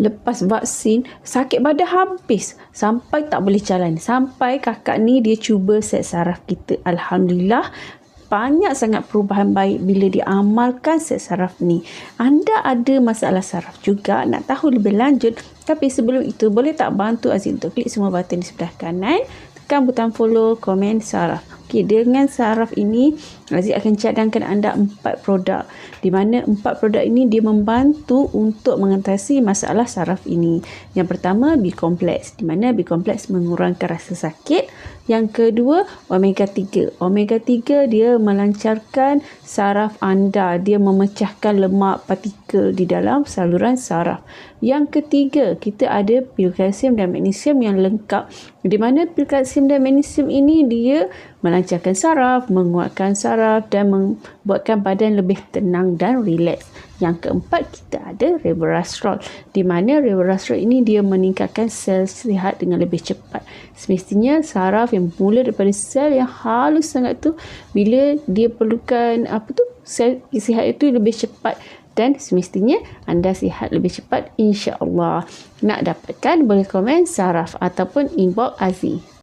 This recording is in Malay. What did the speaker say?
lepas vaksin sakit badan habis sampai tak boleh jalan. Sampai kakak ni dia cuba set saraf kita. Alhamdulillah banyak sangat perubahan baik bila diamalkan set saraf ni. Anda ada masalah saraf juga nak tahu lebih lanjut tapi sebelum itu boleh tak bantu Aziz untuk klik semua button di sebelah kanan tekan butang follow, komen, saraf. Okey, dengan saraf ini Aziz akan cadangkan anda empat produk. Di mana empat produk ini dia membantu untuk mengatasi masalah saraf ini. Yang pertama, B-complex. Di mana B-complex mengurangkan rasa sakit. Yang kedua, omega 3. Omega 3 dia melancarkan saraf anda. Dia memecahkan lemak partikel di dalam saluran saraf. Yang ketiga, kita ada pil kalsium dan magnesium yang lengkap. Di mana pil kalsium dan magnesium ini dia melancarkan saraf, menguatkan saraf dan membuatkan badan lebih tenang dan rileks. Yang keempat, kita ada resveratrol. Di mana resveratrol ini dia meningkatkan sel sihat dengan lebih cepat. Semestinya saraf yang mula daripada sel yang halus sangat tu bila dia perlukan apa tu sel sihat itu lebih cepat dan semestinya anda sihat lebih cepat insya-Allah. Nak dapatkan boleh komen saraf ataupun inbox Aziz.